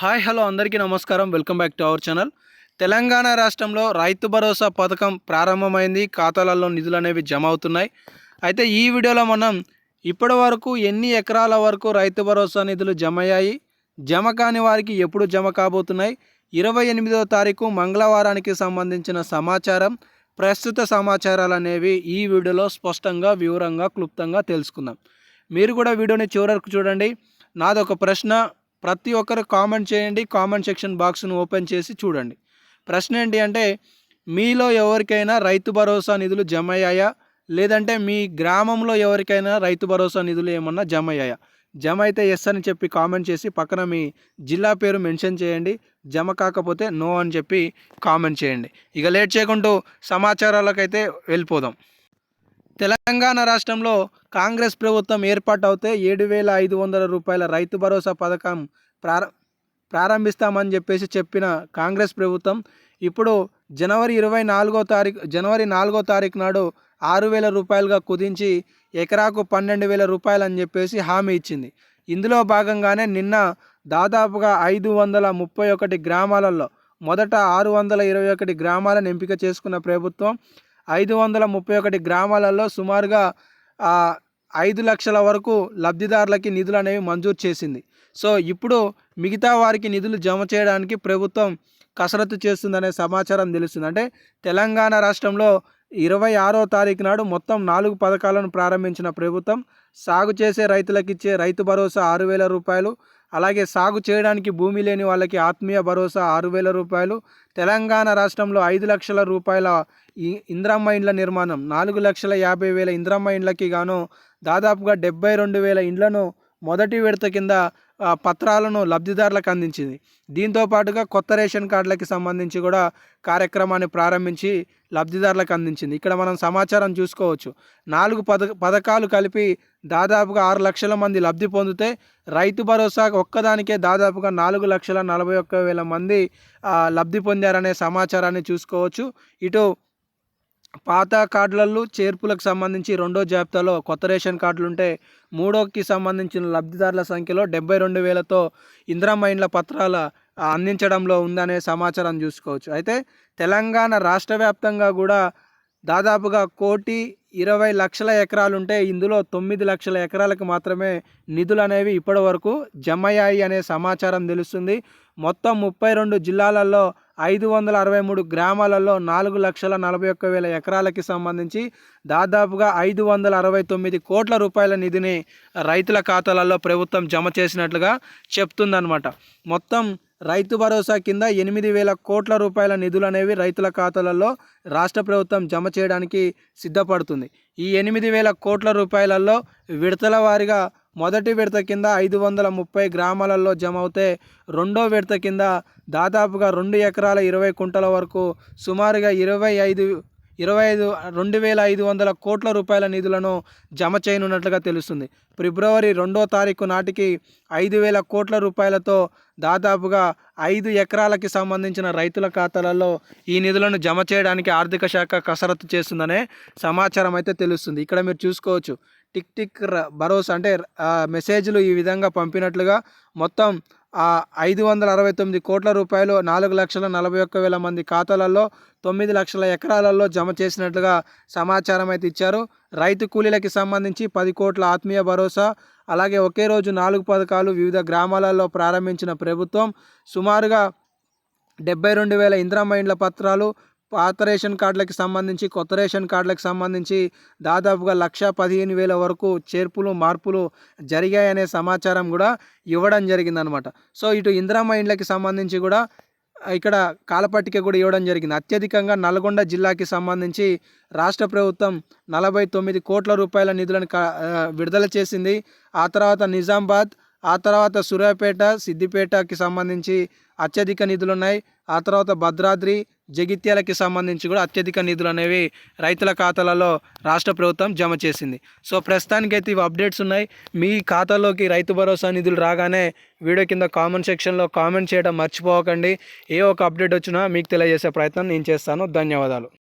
Hi hello అందరికీ నమస్కారం. Welcome back to our channel. Telangana రాష్ట్రంలో రైతు భరోసా పథకం ప్రారంభమైంది. ఖాతాలలో నిధులు అనేవి జమ అవుతున్నాయి. అయితే ఈ వీడియోలో మనం ఇప్పటి వరకు ఎన్ని ఎకరాల వరకు రైతు భరోసా నిధులు జమ అయ్యాయి? జమ కాని వారికి ఎప్పుడు జమ కాబోతున్నాయి? ఇరవై ఎనిమిదవ తారీఖు మంగళవారానికి సంబంధించిన సమాచారం ప్రస్తుత సమాచారాలు అనేవి ఈ వీడియోలో స్పష్టంగా వివరంగా క్లుప్తంగా తెలుసుకుందాం. మీరు కూడా వీడియోని చివరకు చూడండి. నాదొక ప్రశ్న. ప్రతి ఒక్కరు కామెంట్ చేయండి కామెంట్ సెక్షన్ బాక్స్ను ఓపెన్ చేసి చూడండి. ప్రశ్న ఏంటి అంటే మీలో ఎవరికైనా రైతు భరోసా నిధులు జమ అయ్యాయా? లేదంటే మీ గ్రామంలో ఎవరికైనా రైతు భరోసా నిధులు ఏమన్నా జమ అయ్యాయా? జమ అయితే ఎస్ అని చెప్పి కామెంట్ చేసి పక్కన మీ జిల్లా పేరు మెన్షన్ చేయండి. జమ కాకపోతే నో అని చెప్పి కామెంట్ చేయండి. ఇక లేట్ చేయకుంటూ సమాచారాలకైతే వెళ్ళిపోదాం. తెలంగాణ రాష్ట్రంలో కాంగ్రెస్ ప్రభుత్వం ఏర్పాటవుతే ఏడు వేల ఐదు వందల రూపాయల రైతు భరోసా పథకం ప్రార ప్రారంభిస్తామని చెప్పేసి చెప్పిన కాంగ్రెస్ ప్రభుత్వం ఇప్పుడు జనవరి ఇరవై నాలుగో తారీఖు జనవరి నాలుగో తారీఖు నాడు ఆరు వేల రూపాయలుగా కుదించి ఎకరాకు పన్నెండు వేల రూపాయలు అని చెప్పేసి హామీ ఇచ్చింది. ఇందులో భాగంగానే నిన్న దాదాపుగా ఐదు వందల ముప్పై ఒకటి గ్రామాలలో మొదట ఆరు వందల ఇరవై ఒకటి గ్రామాలను ఎంపిక చేసుకున్న ప్రభుత్వం ఐదు వందల ముప్పై ఒకటి గ్రామాలలో సుమారుగా ఐదు లక్షల వరకు లబ్ధిదారులకి నిధులు అనేవి మంజూరు చేసింది. సో ఇప్పుడు మిగతా వారికి నిధులు జమ చేయడానికి ప్రభుత్వం కసరత్తు చేస్తుందనే సమాచారం తెలుస్తుంది. అంటే తెలంగాణ రాష్ట్రంలో ఇరవై ఆరో తారీఖు నాడు మొత్తం నాలుగు పథకాలను ప్రారంభించిన ప్రభుత్వం సాగు చేసే రైతులకు ఇచ్చే రైతు భరోసా ఆరు వేల రూపాయలు అలాగే సాగు చేయడానికి భూమి లేని వాళ్ళకి ఆత్మీయ భరోసా ఆరు వేల రూపాయలు తెలంగాణ రాష్ట్రంలో ఐదు లక్షల రూపాయల ఇంద్రమ్మ ఇండ్ల నిర్మాణం నాలుగు లక్షల యాభై వేల ఇంద్రమ్మ ఇండ్లకి గాను దాదాపుగా డెబ్బై రెండు వేల ఇండ్లను మొదటి విడత కింద పత్రాలను లబ్ధిదారులకు అందించింది. దీంతో పాటుగా కొత్త రేషన్ కార్డులకి సంబంధించి కూడా కార్యక్రమాన్ని ప్రారంభించి లబ్ధిదారులకు అందించింది. ఇక్కడ మనం సమాచారం చూసుకోవచ్చు. నాలుగు పథ పథకాలు కలిపి దాదాపుగా ఆరు లక్షల మంది లబ్ధి పొందితే రైతు భరోసా ఒక్కదానికే దాదాపుగా నాలుగు లక్షల నలభై ఒక్క వేల మంది లబ్ధి పొందారనే సమాచారాన్ని చూసుకోవచ్చు. ఇటు పాత కార్డులలో చేర్పులకు సంబంధించి రెండో జాబితాలో కొత్త రేషన్ కార్డులు ఉంటే మూడోకి సంబంధించిన లబ్ధిదారుల సంఖ్యలో డెబ్బై రెండు వేలతో ఇందిరమ్మ ఇండ్ల పత్రాల అందించడంలో ఉందనే సమాచారం చూసుకోవచ్చు. అయితే తెలంగాణ రాష్ట్ర వ్యాప్తంగా కూడా దాదాపుగా కోటి ఇరవై లక్షల ఎకరాలుంటే ఇందులో తొమ్మిది లక్షల ఎకరాలకు మాత్రమే నిధులు అనేవి ఇప్పటి వరకు జమయ్యాయి అనే సమాచారం తెలుస్తుంది. మొత్తం ముప్పై రెండు జిల్లాలలో ఐదు వందల అరవై మూడు గ్రామాలలో నాలుగు లక్షల నలభై ఒక్క వేల ఎకరాలకి సంబంధించి దాదాపుగా ఐదు వందల అరవై తొమ్మిది కోట్ల రూపాయల నిధిని రైతుల ఖాతాలలో ప్రభుత్వం జమ చేసినట్లుగా చెప్తుందనమాట మొత్తం రైతు భరోసా కింద ఎనిమిది వేల కోట్ల రూపాయల నిధులు అనేవి రైతుల ఖాతాలలో రాష్ట్ర ప్రభుత్వం జమ చేయడానికి సిద్ధపడుతుంది. ఈ ఎనిమిది వేల కోట్ల రూపాయలలో విడతల వారీగా మొదటి విడత కింద ఐదు వందల ముప్పై గ్రామాలలో జమ అవుతే రెండో విడత కింద దాదాపుగా రెండు ఎకరాల ఇరవై కుంటల వరకు సుమారుగా ఇరవై ఐదు ఇరవై ఐదు రెండు వేల ఐదు వందల కోట్ల రూపాయల నిధులను జమ చేయనున్నట్లుగా తెలుస్తుంది. ఫిబ్రవరి రెండో తారీఖు నాటికి ఐదు వేల కోట్ల రూపాయలతో దాదాపుగా ఐదు ఎకరాలకి సంబంధించిన రైతుల ఖాతాలలో ఈ నిధులను జమ చేయడానికి ఆర్థిక శాఖ కసరత్తు చేస్తుందనే సమాచారం అయితే తెలుస్తుంది. ఇక్కడ మీరు చూసుకోవచ్చు. టిక్ టిక్ భరోసా అంటే మెసేజ్లు ఈ విధంగా పంపినట్లుగా మొత్తం ఐదు వందల అరవై తొమ్మిది కోట్ల రూపాయలు నాలుగు లక్షల నలభై ఒక్క వేల మంది ఖాతాలలో తొమ్మిది లక్షల ఎకరాలలో జమ చేసినట్లుగా సమాచారం అయితే ఇచ్చారు. రైతు కూలీలకి సంబంధించి పది కోట్ల ఆత్మీయ భరోసా అలాగే ఒకే రోజు నాలుగు పథకాలు వివిధ గ్రామాలలో ప్రారంభించిన ప్రభుత్వం సుమారుగా డెబ్బై రెండు వేల ఇందిరమ్మ మైండ్ల పత్రాలు పాత రేషన్ కార్డులకు సంబంధించి కొత్త రేషన్ కార్డులకు సంబంధించి దాదాపుగా లక్ష పదిహేను వేల వరకు చేర్పులు మార్పులు జరిగాయనే సమాచారం కూడా ఇవ్వడం జరిగిందనమాట సో ఇటు ఇందిరామ ఇండ్లకి సంబంధించి కూడా ఇక్కడ కాలపట్టిక కూడా ఇవ్వడం జరిగింది. అత్యధికంగా నల్గొండ జిల్లాకి సంబంధించి రాష్ట్ర ప్రభుత్వం నలభై తొమ్మిది కోట్ల రూపాయల నిధులను విడుదల చేసింది. ఆ తర్వాత నిజామాబాద్ ఆ తర్వాత సూర్యాపేట సిద్దిపేటకి సంబంధించి అత్యధిక నిధులు ఉన్నాయి ఆ తర్వాత భద్రాద్రి జగిత్యాలకి సంబంధించి కూడా అత్యధిక నిధులు అనేవి రైతుల ఖాతాలలో రాష్ట్ర ప్రభుత్వం జమ చేసింది. సో ప్రస్తుతానికైతే ఇవి అప్డేట్స్ ఉన్నాయి. మీ ఖాతాలోకి రైతు భరోసా నిధులు రాగానే వీడియో కింద కామెంట్ సెక్షన్లో కామెంట్ చేయడం మర్చిపోకండి. ఏ ఒక అప్డేట్ వచ్చినా మీకు తెలియజేసే ప్రయత్నం నేను చేస్తాను. ధన్యవాదాలు.